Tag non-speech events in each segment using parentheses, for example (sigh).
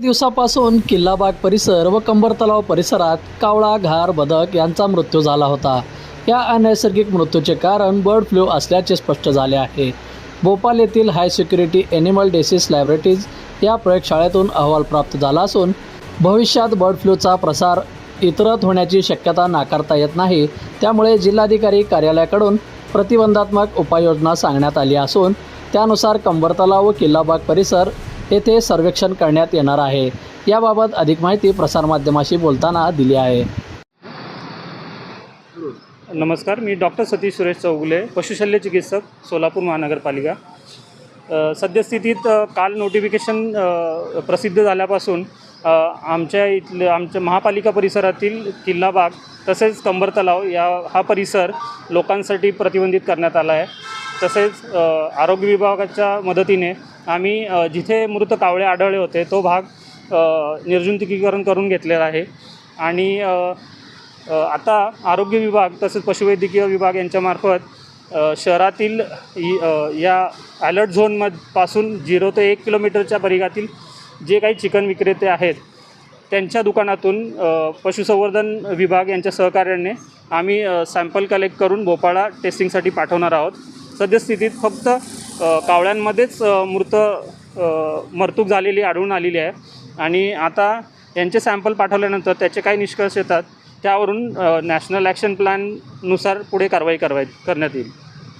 दिवसापासून किल्लाबाग परिसर व कंबर तलाव परिसरात कावळा घार बदक यांचा मृत्यू झाला होता. या अनैसर्गिक मृत्यूचे कारण बर्ड फ्लू असल्याचे स्पष्ट झाले आहे. भोपाल येथील high security animal disease laboratories या प्रयोगशाळेतून अहवाल प्राप्त झाला असून भविष्यात बर्ड फ्लूचा प्रसार इतरत होण्याची शक्यता नाकारता येत नाही. त्यामुळे जिल्हाधिकारी कार्यालयाकडून प्रतिबंधात्मक उपाययोजना सांगण्यात आली असून त्यानुसार कंबर तलाव व किल्लाबाग परिसर येथे सर्वेक्षण करण्यात येणार आहे. याबाबत अधिक माहिती प्रसारमाध्यमाशी बोलताना दिली आहे. नमस्कार मी डॉक्टर सतीश सुरेश चौगुले पशुशल्य चिकित्सक सोलापूर महानगरपालिका. सद्यस्थितीत काल नोटिफिकेशन प्रसिद्ध झाल्यापासून आमच्या इथलं आमच्या महापालिका परिसरातील किल्लाबाग तसेच कंबर तलाव या हा परिसर लोकांसाठी प्रतिबंधित करण्यात आला आहे. तसेच आरोग्य विभागाच्या मदतीने आम्ही जिथे मृत कावळे आढळले होते तो भाग निर्जंतुकीकरण करून घेतलेला आहे. आणि आता आरोग्य विभाग तसेच पशुवैद्यकीय विभाग यांच्यामार्फत शहरातील या अलर्ट झोनमधपासून झिरो ते एक किलोमीटरच्या परिघातील जे काही चिकन विक्रेते आहेत त्यांच्या दुकानातून पशुसंवर्धन विभाग यांच्या सहकार्याने आम्ही सॅम्पल कलेक्ट करून भोपाळा टेस्टिंगसाठी पाठवणार आहोत. सद्यस्थितीत फक्त कावळ्यांमध्येच मृत मरतूक झालेली आढळून आलेली आहे. आणि आता यांचे सॅम्पल पाठवल्यानंतर त्याचे काही निष्कर्ष येतात त्यावरून नॅशनल ॲक्शन प्लॅननुसार पुढे कारवाई करवाय करण्यात येईल.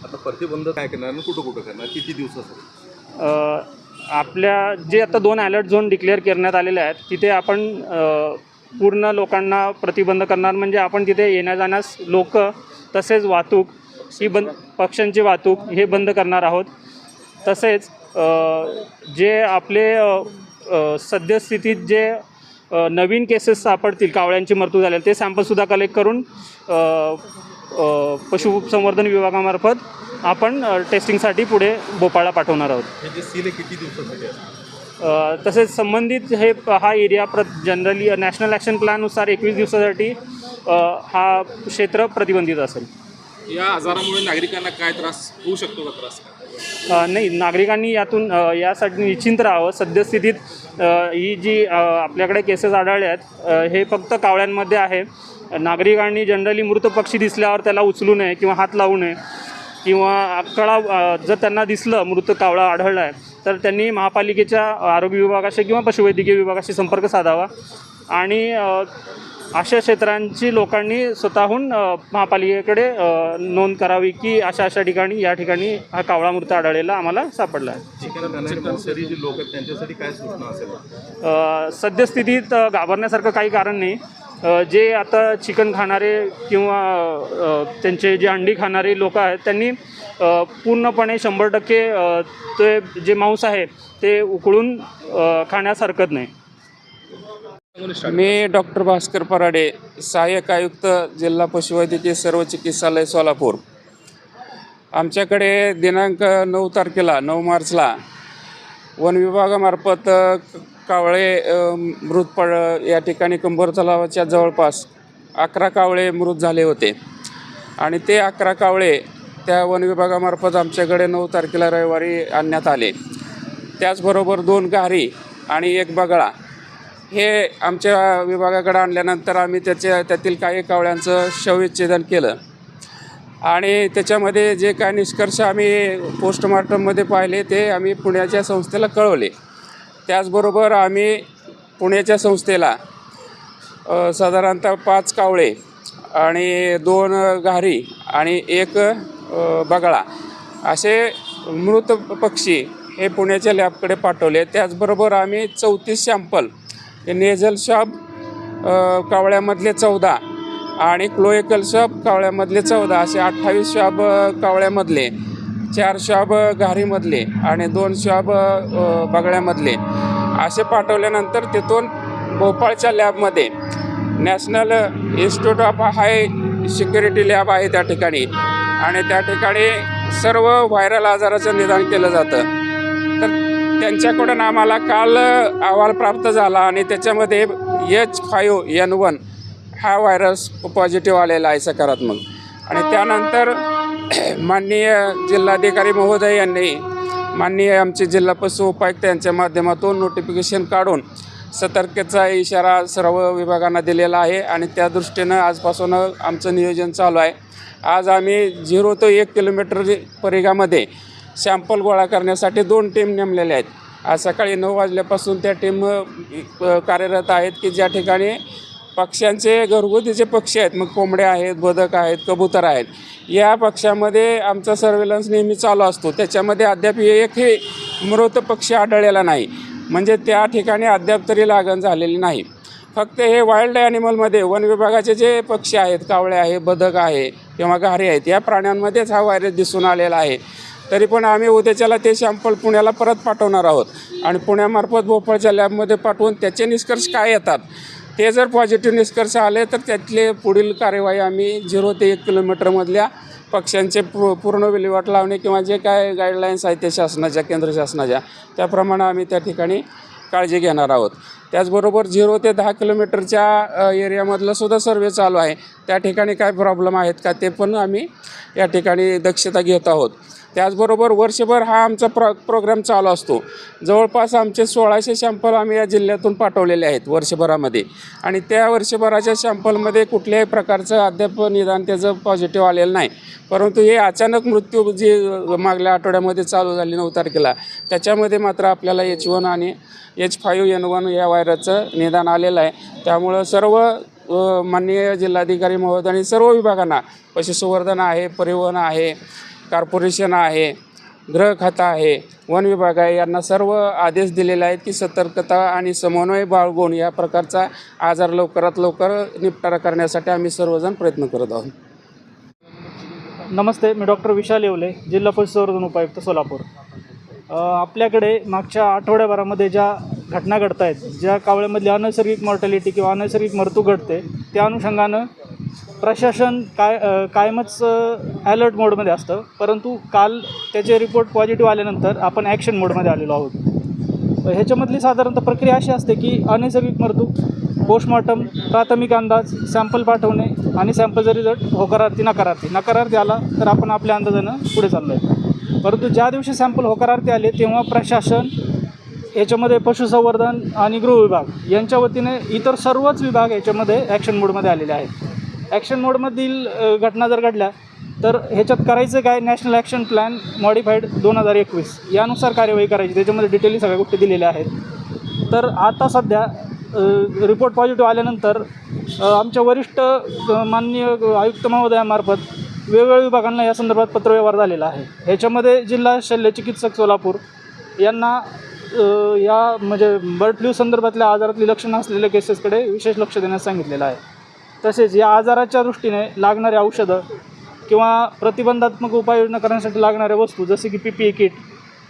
आता प्रतिबंध काय करणार? कुठं कुठं करणार? किती दिवसासाठी अ, आपल्या जे आता दोन अलर्ट झोन डिक्लेअर करण्यात आलेले आहेत तिथे आपण पूर्ण लोकांना प्रतिबंध करणार. म्हणजे आपण तिथे येण्या जाण्यास लोक तसेच वाहतूक ही बंद पक्ष्यांची वाहतूक हे बंद करणार आहोत. तसेच जे आपले सद्यस्थितीत जे नवीन केसेस सापडतील कावळ्यांची मृत्यू झालेल्या ते सॅम्पलसुद्धा कलेक्ट करून पशुसंवर्धन विभागामार्फत आपण टेस्टिंगसाठी पुढे भोपाळला पाठवणार आहोत. सील किती दिवसासाठी तसेच संबंधित हे हा एरिया प्र जनरली नॅशनल ॲक्शन प्लॅननुसार एकवीस दिवसासाठी हा क्षेत्र प्रतिबंधित असेल. या आजारामुळे नागरिकांना काय त्रास होऊ शकतो का त्रास? नाही नागरिकांनी यातून यासाठी निश्चिंत राहावं. सद्यस्थितीत ही जी आपल्याकडे केसेस आढळल्या आहेत हे फक्त कावळ्यांमध्ये आहे. नागरिकांनी जनरली मृत पक्षी दिसल्यावर त्याला उचलू नये किंवा हात लावू नये किंवा कळा जर त्यांना दिसलं मृत कावळा आढळला आहे तर त्यांनी महापालिकेच्या आरोग्य विभागाशी किंवा पशुवैद्यकीय विभागाशी संपर्क साधावा. आणि अशा क्षेत्रांची लोकांनी स्वतःहून महापालिकेकडे नोंद करावी की अशा अशा ठिकाणी या ठिकाणी हा कावळा मृत आढळलेला आम्हाला सापडला आहे. सद्यस्थितीत घाबरण्यासारखं काही कारण नाही. जे आता चिकन खाणारे किंवा त्यांचे जे अंडी खाणारे लोक आहेत त्यांनी पूर्णपणे शंभर टक्के ते जे मांस आहे ते उकळून खाण्यास हरकत नाही. मी डॉक्टर भास्कर पराडे सहाय्यक आयुक्त जिल्हा पशुवैद्यकीय सर्व चिकित्सालय सोलापूर. आमच्याकडे दिनांक नऊ तारखेला नऊ मार्चला वन विभागामार्फत कावळे मृत पड या ठिकाणी कंबर तलावाच्या जवळपास अकरा कावळे मृत झाले होते. आणि ते अकरा कावळे त्या वन विभागामार्फत आमच्याकडे नऊ तारखेला रविवारी आणण्यात आले. त्याचबरोबर दोन गारी आणि एक बगळा. हे आमच्या विभागाकडे आणल्यानंतर आम्ही त्याच्या त्यातील काही कावळ्यांचं शवविच्छेदन केलं. आणि त्याच्यामध्ये जे काय निष्कर्ष आम्ही पोस्टमार्टममध्ये पाहिले ते आम्ही पुण्याच्या संस्थेला कळवले. त्याचबरोबर आम्ही पुण्याच्या संस्थेला साधारणतः पाच कावळे आणि दोन घारी आणि एक बगळा असे मृत पक्षी हे पुण्याच्या लॅबकडे पाठवले. त्याचबरोबर आम्ही चौतीस सॅम्पल नेझल शॉप कावळ्यामधले चौदा आणि क्लोएकल शॉप कावळ्यामधले चौदा. असे अठ्ठावीस शॉप कावळ्यामधले चार शॉप घारीमधले आणि दोन शॉप बगळ्यामधले. असे पाठवल्यानंतर तिथून भोपाळच्या लॅबमध्ये national institute of high security lab आहे त्या ठिकाणी. आणि त्या ठिकाणी सर्व व्हायरल आजाराचं निदान केलं जातं. त्यांच्याकडून आम्हाला काल अहवाल प्राप्त झाला आणि त्याच्यामध्ये एच फाईव्ह एन वन हा व्हायरस पॉझिटिव्ह आलेला आहे सकारात्मक. आणि त्यानंतर (clears throat) माननीय जिल्हाधिकारी महोदय यांनी माननीय आमचे जिल्हा पशु उपायुक्त यांच्या माध्यमातून नोटिफिकेशन काढून सतर्कतेचा इशारा सर्व विभागांना दिलेला आहे आणि त्या दृष्टीनं आजपासून आमचं नियोजन चालू आहे. आज आम्ही झिरो ते एक किलोमीटर परिघामध्ये सॅम्पल गोळा करण्यासाठी दोन टीम नेमलेल्या आहेत. आज सकाळी नऊ वाजल्यापासून त्या टीम कार्यरत आहेत की ज्या ठिकाणी पक्ष्यांचे घरगुतीचे पक्षी आहेत. मग कोंबड्या आहेत बदक आहेत कबूतर आहेत. या पक्ष्यामध्ये आमचा सर्वेलन्स नेहमी चालू असतो. त्याच्यामध्ये अद्याप एकही मृत पक्षी आढळलेला नाही. म्हणजे त्या ठिकाणी अद्याप तरी लागण झालेली नाही. फक्त हे वाईल्ड ॲनिमलमध्ये वन विभागाचे जे पक्षी आहेत कावळे आहे बदक आहे किंवा घारे आहेत या प्राण्यांमध्येच हा व्हायरस दिसून आलेला आहे. तरी पण आम्ही उद्याच्याला ते सॅम्पल पुण्याला परत पाठवणार आहोत. आणि पुण्यामार्फत भोपाळच्या लॅबमध्ये पाठवून त्याचे निष्कर्ष काय येतात ते जर पॉझिटिव्ह निष्कर्ष आले तर त्यातले पुढील कार्यवाही आम्ही झिरो ते एक किलोमीटरमधल्या पक्ष्यांचे पू पूर्ण विल्हेवाट लावणे किंवा जे काय गाईडलाईन्स आहेत ते शासनाच्या केंद्र शासनाच्या त्याप्रमाणे आम्ही त्या ठिकाणी काळजी घेणार आहोत. त्याचबरोबर झिरो ते दहा किलोमीटरच्या अ, एरियामधलं सुद्धा सर्वे चालू आहे. त्या ठिकाणी काय प्रॉब्लेम आहेत का ते पण आम्ही या ठिकाणी दक्षता घेत आहोत. त्याचबरोबर वर्षभर हा आमचा प्रो प्रोग्राम चालू असतो. जवळपास आमचे सोळाशे सॅम्पल आम्ही या जिल्ह्यातून पाठवलेले आहेत वर्षभरामध्ये. आणि त्या वर्षभराच्या सॅम्पलमध्ये कुठल्याही प्रकारचं अद्याप निदान त्याचं पॉझिटिव्ह आलेलं नाही. परंतु हे अचानक मृत्यू जे मागल्या आठवड्यामध्ये चालू झाले नऊ तारखेला त्याच्यामध्ये मात्र आपल्याला एच वन आणि एच फाईव्ह एन वन या व्हायरसचं निदान आलेलं आहे. त्यामुळं सर्व माननीय जिल्हाधिकारी महोदय आणि सर्व विभागांना पशुसंवर्धन आहे परिवहन आहे कॉर्पोरेशन आहे गृह खाता आहे वन विभाग आहे यांना सर्व आदेश दिलेले आहेत की सतर्कता आणि समन्वय बाळगून या प्रकारचा आजार लवकरात लवकर निपटारा करण्यासाठी आम्ही सर्वजण प्रयत्न करत आहोत. नमस्ते मी डॉक्टर विशाल येवले जिल्हा पशुसंवर्धन उपायुक्त सोलापूर. आपल्याकडे मागच्या आठवड्याभरामध्ये ज्या घटना घडत आहेत ज्या कावळ्यामधली अनैसर्गिक मॉर्टॅलिटी किंवा अनैसर्गिक मृत्यू घडते त्या अनुषंगानं प्रशासन काय कायमच ॲलर्ट मोडमध्ये असतं. परंतु काल त्याचे रिपोर्ट पॉझिटिव्ह आल्यानंतर आपण ॲक्शन मोडमध्ये आलेलो आहोत. ह्याच्यामधली साधारणतः प्रक्रिया अशी असते की अनैसर्गिक मृत्यू पोस्टमॉर्टम प्राथमिक अंदाज सॅम्पल पाठवणे आणि सॅम्पलचा रिझल्ट होकारार्थी नकारार्थी. नकारार्थी आला तर आपण आपल्या अंदाजानं पुढे चाललो आहे परंतु ज्या दिवशी सॅम्पल होकारार्थी आले तेव्हा प्रशासन याच्यामध्ये पशुसंवर्धन आणि गृह विभाग यांच्या वतीने इतर सर्वच विभाग याच्यामध्ये ॲक्शन मोडमध्ये आलेले आहेत. ॲक्शन मोडमधील घटना जर घडल्या तर ह्याच्यात करायचं काय? नॅशनल ॲक्शन प्लॅन मॉडिफाईड दोन हजार एकवीस. यानुसार कार्यवाही करायची. त्याच्यामध्ये डिटेली सगळ्या गोष्टी दिलेल्या आहेत. तर आता सध्या रिपोर्ट पॉझिटिव्ह आल्यानंतर आमच्या वरिष्ठ माननीय आयुक्त महोदयामार्फत वेगवेगळ्या विभागांना या संदर्भात पत्रव्यवहार झालेला आहे. ह्याच्यामध्ये जिल्हा शल्य चिकित्सक सोलापूर यांना या म्हणजे बर्ड फ्लू संदर्भातल्या आजारातली लक्षणं असलेल्या केसेसकडे विशेष लक्ष देण्यास सांगितलेलं आहे. तसेच या आजाराच्या दृष्टीने लागणारी औषधं किंवा प्रतिबंधात्मक उपाययोजना करण्यासाठी लागणाऱ्या वस्तू जसे की पी पी ए किट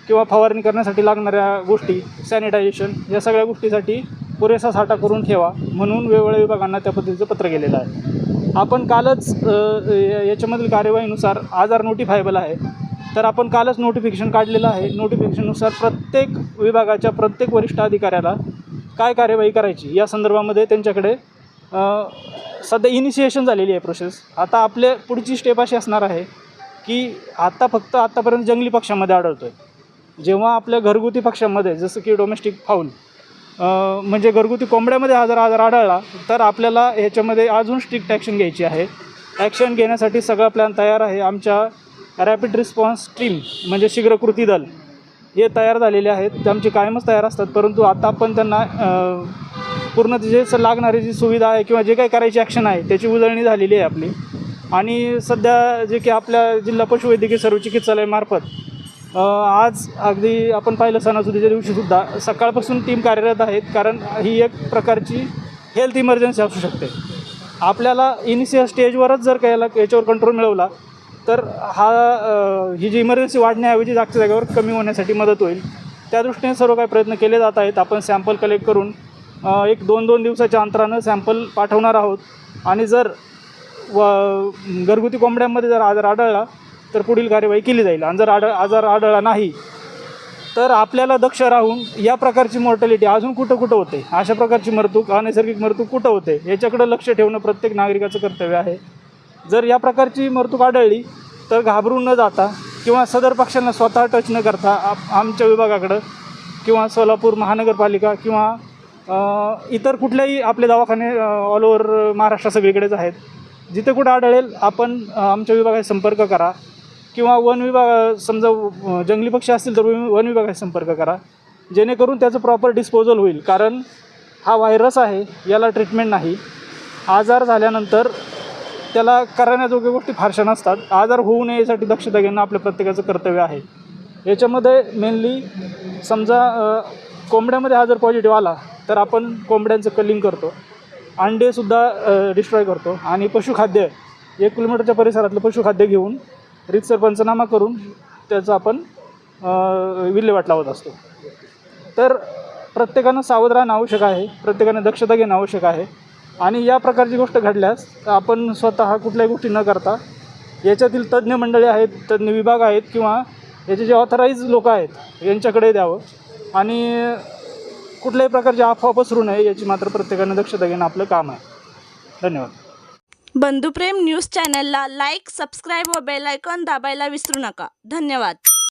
किंवा फवारणी करण्यासाठी लागणाऱ्या गोष्टी सॅनिटायझेशन या सगळ्या गोष्टीसाठी पुरेसा साठा करून ठेवा म्हणून वेगवेगळ्या विभागांना त्या पद्धतीचं पत्र गेलेलं आहे. आपण कालच या- याच्यामधील कार्यवाहीनुसार आजार नोटिफायबल आहे. तर आपण कालच नोटिफिकेशन काढलेलं आहे. नोटिफिकेशननुसार प्रत्येक विभागाच्या प्रत्येक वरिष्ठ अधिकाऱ्याला काय कार्यवाही करायची या संदर्भामध्ये त्यांच्याकडे सध्या इनिशिएशन झालेली आहे प्रोसेस आता आपले पुढची स्टेप अशी असणार आहे की आत्ता फक्त आत्तापर्यंत जंगली पक्षामध्ये आढळतो आहे जेव्हा आपल्या घरगुती पक्षामध्ये जसं की डोमेस्टिक फाऊल म्हणजे घरगुती कोंबड्यामध्ये हा जर आजार आढळला तर आपल्याला ह्याच्यामध्ये अजून स्ट्रिक्ट ॲक्शन घ्यायची आहे. ॲक्शन घेण्यासाठी सगळा प्लॅन तयार आहे. आमच्या रॅपिड रिस्पॉन्स टीम म्हणजे शीघ्र कृती दल हे तयार झालेले आहेत. ते आमचे कायमच तयार असतात परंतु आता आपण त्यांना पूर्ण जे स- लागणारी जी सुविधा आहे किंवा जे काही करायची ॲक्शन आहे त्याची उजळणी झालेली आहे आपली. आणि सध्या जे की आपल्या जिल्हा पशुवैद्यकीय सर्व चिकित्सालयामार्फत आज अगदी आपण पाहिलं सणासुदीच्या दिवशीसुद्धा सकाळपासून टीम कार्यरत आहेत कारण ही एक प्रकारची हेल्थ इमर्जन्सी असू शकते. आपल्याला इनिशियल स्टेजवरच जर काही याला याच्यावर कंट्रोल मिळवला तर हा ही जी इमर्जन्सी वाढण्याऐवजी जागच्या जागेवर कमी होण्यासाठी मदत होईल. त्या दृष्टीने सर्व काही प्रयत्न केले जात आहेत. आपण सॅम्पल कलेक्ट करून एक दोन दोन दिवसाच्या अंतरानं सॅम्पल पाठवणार आहोत. आणि जर व घरगुती कोंबड्यांमध्ये जर आजार आढळला तर पुढील कार्यवाही केली जाईल. आणि जर आढळ आजार आढळला नाही तर आपल्याला दक्ष राहून या प्रकारची मॉर्टॅलिटी अजून कुठं कुठं होते? अशा प्रकारची मरतूक अनैसर्गिक मृतूक कुठं होते? याच्याकडं लक्ष ठेवणं प्रत्येक नागरिकाचं कर्तव्य आहे. जर या प्रकारची मरतूक आढळली तर घाबरून न जाता किंवा सदर पक्षांना स्वतः टच न करता आप आमच्या विभागाकडं किंवा सोलापूर महानगरपालिका किंवा इतर कुठल्याही आपले दवाखाने ऑल ओव्हर महाराष्ट्र सगळीकडेच आहेत. जिथे कुठं आढळेल आपण आमच्या विभागाशी संपर्क करा. किंवा वन विभाग समजा जंगली पक्षी असतील तर वन विभागाशी संपर्क करा. जेणेकरून त्याचं प्रॉपर डिस्पोजल होईल. कारण हा व्हायरस आहे याला ट्रीटमेंट नाही. आजार झाल्यानंतर त्याला करण्याजोग्या गोष्टी फारशा नसतात. आजार होऊ नये यासाठी दक्षता घेणं आपल्या प्रत्येकाचं कर्तव्य आहे. याच्यामध्ये मेनली समजा कोंबड्यामध्ये हा जर पॉझिटिव्ह आला तर आपण कोंबड्यांचं कलिंग करतो. अंडेसुद्धा डिस्ट्रॉय करतो. आणि पशुखाद्य एक किलोमीटरच्या परिसरातलं पशुखाद्य घेऊन रितसर पंचनामा करून त्याचं आपण विल्हेवाट लावत असतो. तर प्रत्येकानं सावध राहणं आवश्यक आहे. प्रत्येकाने दक्षता घेणं आवश्यक आहे. आणि या प्रकारची गोष्ट घडल्यास आपण स्वतः कुठल्याही गोष्टी न करता याच्यातील तज्ज्ञ मंडळी आहेत तज्ज्ञ विभाग आहेत किंवा याचे जे ऑथराईज लोक आहेत यांच्याकडे द्यावं. आणि कुठल्याही प्रकारची अफवा पसरू नये याची मात्र प्रत्येकाने दक्षता घेणं आपलं काम आहे. धन्यवाद. बंधुप्रेम न्यूज चॅनलला लाईक सबस्क्राईब व बेल दाबायला विसरू नका. धन्यवाद.